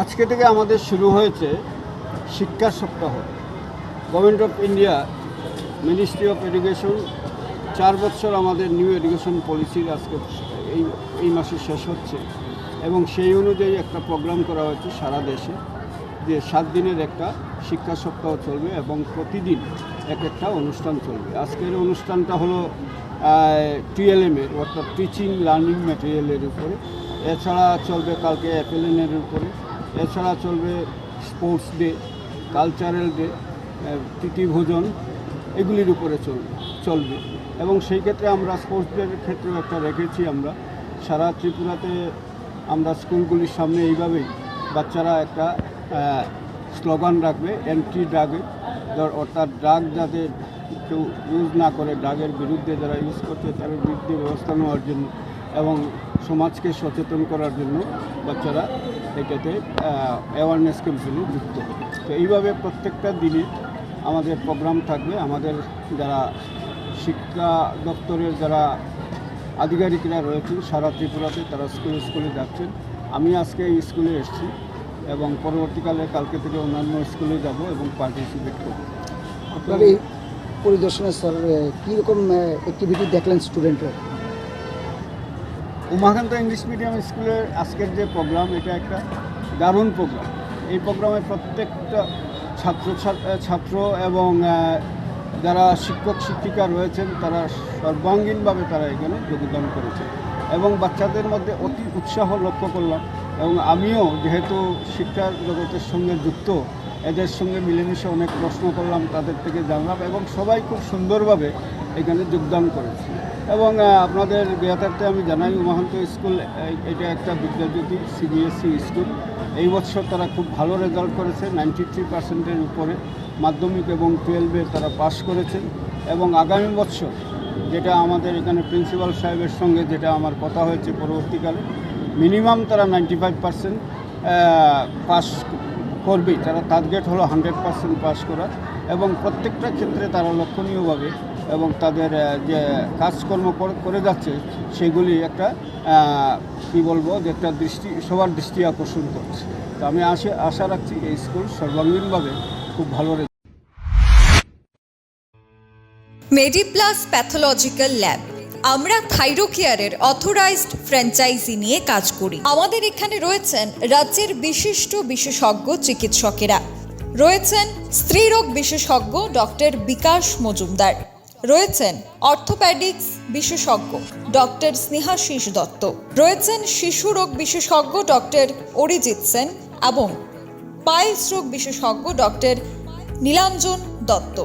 আজকে থেকে আমাদের শুরু হয়েছে শিক্ষা সপ্তাহ। Government of India ministry of education চার বছর আমাদের নিউ এডুকেশন পলিসির আজকে এই এই মাসে শেষ হচ্ছে এবং সেই অনুযায়ী একটা প্রোগ্রাম করা হয়েছে সারা দেশে যে সাত দিনের একটা শিক্ষা সপ্তাহ চলবে এবং প্রতিদিন এক একটা অনুষ্ঠান চলবে। আজকের অনুষ্ঠানটা হলো টিএলএমের অর্থাৎ টিচিং লার্নিং ম্যাটেরিয়ালের উপরে। এছাড়া চলবে কালকে অ্যাপেলেনের উপরে। এছাড়া চলবে স্পোর্টস ডে, কালচারাল ডে প্রীতি ভোজন, এগুলির উপরে চলবে চলবে। এবং সেই ক্ষেত্রে আমরা স্পোর্টস ডের ক্ষেত্রেও একটা রেখেছি আমরা। সারা ত্রিপুরাতে আমরা স্কুলগুলির সামনে এইভাবেই বাচ্চারা একটা স্লোগান রাখবে অ্যান্টি ড্রাগে অর্থাৎ ড্রাগ যাতে কেউ ইউজ না করে ড্রাগের বিরুদ্ধে যারা ইউজ করছে, তাদের বিরুদ্ধে ব্যবস্থা নেওয়ার জন্য এবং সমাজকে সচেতন করার জন্য বাচ্চারা এটাতে অ্যাওয়ারনেস ক্যাম্পেনে যুক্ত। তো এইভাবে প্রত্যেকটা দিনে আমাদের প্রোগ্রাম থাকবে। আমাদের যারা শিক্ষা দপ্তরের যারা আধিকারিকরা রয়েছেন, সারা ত্রিপুরাতে তারা স্কুলে স্কুলে যাচ্ছেন। আমি আজকে এই স্কুলে এসেছি এবং পরবর্তীকালে কালকে থেকে অন্যান্য স্কুলে যাব এবং পার্টিসিপেট করব। আপনার এই পরিদর্শনের স্যার কীরকম অ্যাক্টিভিটি দেখলেন স্টুডেন্টরা উমাকান্ত ইংলিশ মিডিয়াম স্কুলের আজকের যে প্রোগ্রাম, এটা একটা দারুণ প্রোগ্রাম। এই প্রোগ্রামে প্রত্যেকটা ছাত্র ছাত্র এবং যারা শিক্ষক, শিক্ষিকা রয়েছেন, তারা সর্বাঙ্গীনভাবে তারা এখানে যোগদান করেছে এবং বাচ্চাদের মধ্যে অতি উৎসাহ লক্ষ্য করলাম এবং আমিও যেহেতু শিক্ষার জগতের সঙ্গে যুক্ত এদের সঙ্গে মিলেমিশে অনেক প্রশ্ন করলাম, তাদের থেকে জানলাম এবং সবাই খুব সুন্দরভাবে এখানে যোগদান করেছে। এবং আপনাদের জ্ঞাতার্থে আমি জানাই উমাহান্ত স্কুল এটা একটা বিদ্যাজ্যোতি সিবিএসসি স্কুল। এই বছর তারা খুব ভালো রেজাল্ট করেছে, নাইনটি থ্রি পার্সেন্টের উপরে মাধ্যমিক এবং টুয়েলভে তারা পাশ করেছেন। এবং আগামী বছর যেটা আমাদের এখানে প্রিন্সিপাল সাহেবের সঙ্গে যেটা আমার কথা হয়েছে পরবর্তীকালে, মিনিমাম তারা নাইনটি ফাইভ পার্সেন্ট পাস করবেই তারা টার্গেট হলো হান্ড্রেড পার্সেন্ট পাস করা এবং প্রত্যেকটা ক্ষেত্রে তারা লক্ষণীয়ভাবে এবং তাদের যে কাজকর্ম করে- যাচ্ছে, সেগুলি একটা কি বলব, যে একটা দৃষ্টি, সবার দৃষ্টি আকর্ষণ করছে। তো আমি আশা আশা রাখছি এই স্কুল সর্বাঙ্গীনভাবে খুব ভালো রেজাল্ট। মেডিপ্লাস প্যাথোলজিক্যাল ল্যাব আমরা থাইরোকেয়ারের অথরাইজড ফ্র্যাঞ্চাইজি নিয়ে কাজ করি। আমাদের এখানে রয়েছেন রাজ্যের বিশিষ্ট বিশেষজ্ঞ চিকিৎসকেরা। রয়েছেন স্ত্রীরোগ বিশেষজ্ঞ ডক্টর বিকাশ মজুমদার। রয়েছেন অর্থোপ্যাডিক্স বিশেষজ্ঞ ডক্টর স্নেহাশিস দত্ত। রয়েছেন শিশু রোগ বিশেষজ্ঞ ডক্টর অরিজিৎ সেন এবং পাইলস রোগ বিশেষজ্ঞ ডক্টর নীলাঞ্জন দত্ত।